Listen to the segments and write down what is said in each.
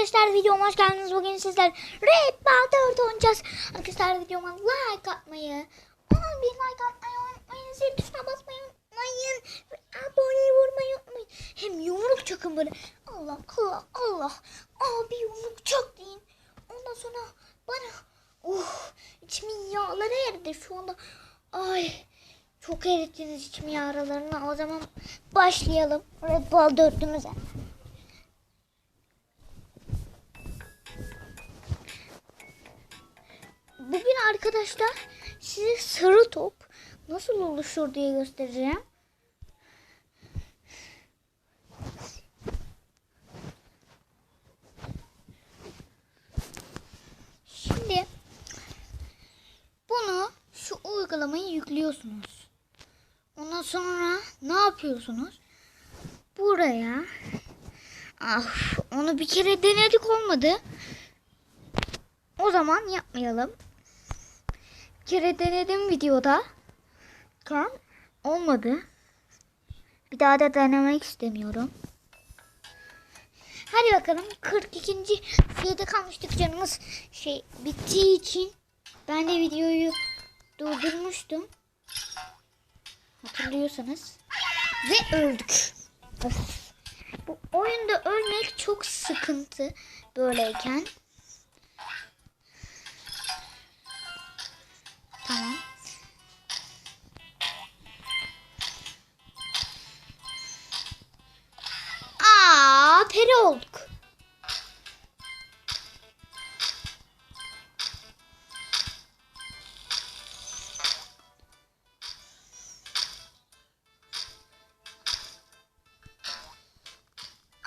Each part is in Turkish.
arkadaşlar videoma hoş geldiniz. Bugün sizler Red Ball 4 oynayacağız. Arkadaşlar videoma like atmayı, 10 bin like atmayı unutmayın. Zil tuşuna basmayı unutmayın. Ve aboneyi vurmayı unutmayın. Hem yumruk çakın böyle. Allah Allah Allah. Abi yumruk çak deyin. Ondan sonra bana uh içimin yağları eridi şu anda. Ay çok erittiniz içimin yağlarını. O zaman başlayalım. Red Ball 4'ümüze. Bugün arkadaşlar size sarı top nasıl oluşur diye göstereceğim. Şimdi bunu şu uygulamayı yüklüyorsunuz. Ondan sonra ne yapıyorsunuz? Buraya ah onu bir kere denedik olmadı. O zaman yapmayalım. Kere denedim videoda. Kan olmadı. Bir daha da denemek istemiyorum. Hadi bakalım 42. şeyde kalmıştık canımız şey bittiği için ben de videoyu durdurmuştum. Hatırlıyorsanız. Ve öldük. Of. Bu oyunda ölmek çok sıkıntı böyleyken. Olduk.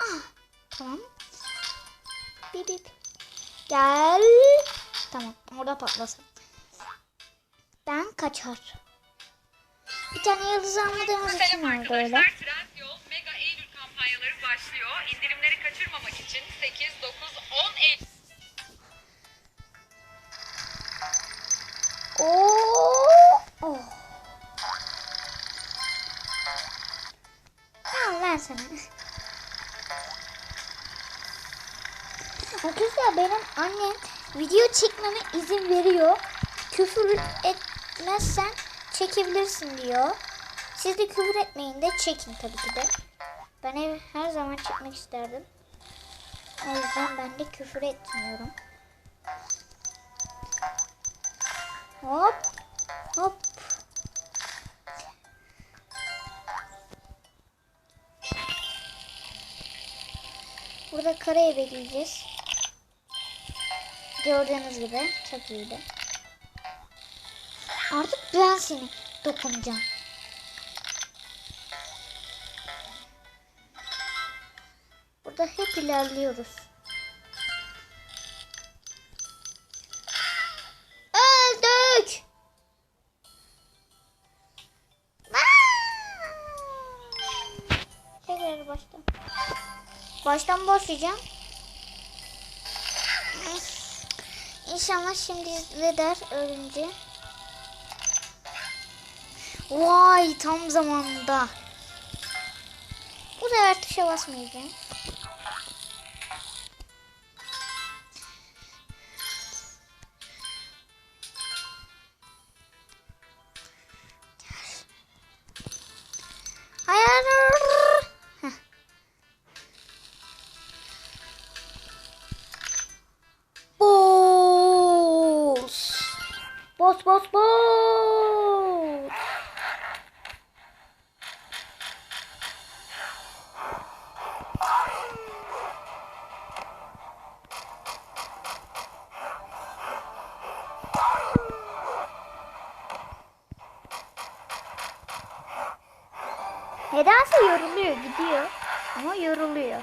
Ah, tamam. Bip bip. Gel. Tamam, orada patlasın. Ben kaçar. Bir tane yıldız almadığımız için vardı öyle. arkadaşlar. Trendyol Mega Eylül kampanyaları başlıyor. İndirimleri kaçırmamak için 8, 9, 10 Eylül Oo. Oh. Ver sana. Arkadaşlar benim annem video çekmeme izin veriyor. Küfür etmezsen çekebilirsin diyor. Siz de küfür etmeyin de çekin tabii ki de. Ben ev her zaman çekmek isterdim. O yüzden ben de küfür etmiyorum. Hop. Hop. Burada karaya bekleyeceğiz. Gördüğünüz gibi çok iyiydi. Artık ben seni dokunacağım. Burada hep ilerliyoruz. Öldük. Tekrar baştan. Baştan başlayacağım. İnşallah şimdi izleder ölünce. Vay tam zamanında. Sefer tuşa basmayacağım. Nedense yoruluyor gidiyor ama yoruluyor.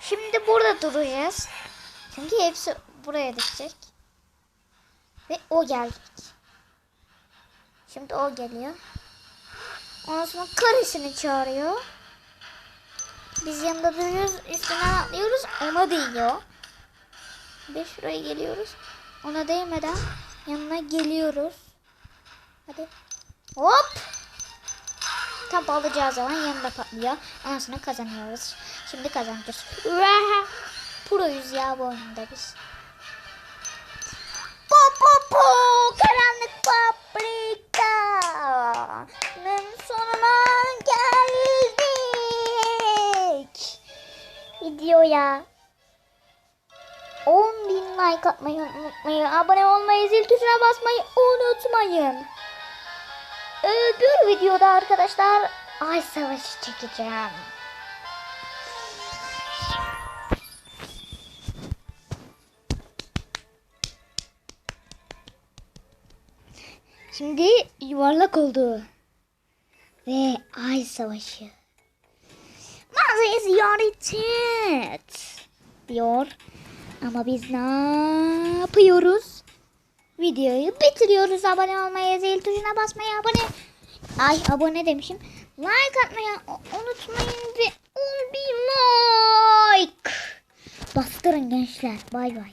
Şimdi burada duracağız. Çünkü hepsi buraya düşecek. Ve o gelecek. Şimdi o geliyor. Ondan sonra karısını çağırıyor. Biz yanında duruyoruz. Üstüne atlıyoruz. Ona değiyor. Ve şuraya geliyoruz. Ona değmeden yanına geliyoruz. Hadi. Hop. Tam alacağı zaman yanında patlıyor. Anasını kazanıyoruz. Şimdi kazanacağız. Proyuz ya bu oyunda biz. Like atmayı unutmayın. Abone olmayı, zil tuşuna basmayı unutmayın. Öbür videoda arkadaşlar Ay Savaşı çekeceğim. Şimdi yuvarlak oldu. Ve Ay Savaşı. Mağazayı ziyaret et. Diyor. Ama biz ne yapıyoruz? Videoyu bitiriyoruz. Abone olmayı, zil tuşuna basmayı, abone... Ay abone demişim. Like atmayı unutmayın ve 10 bin like. Bastırın gençler. Bay bay.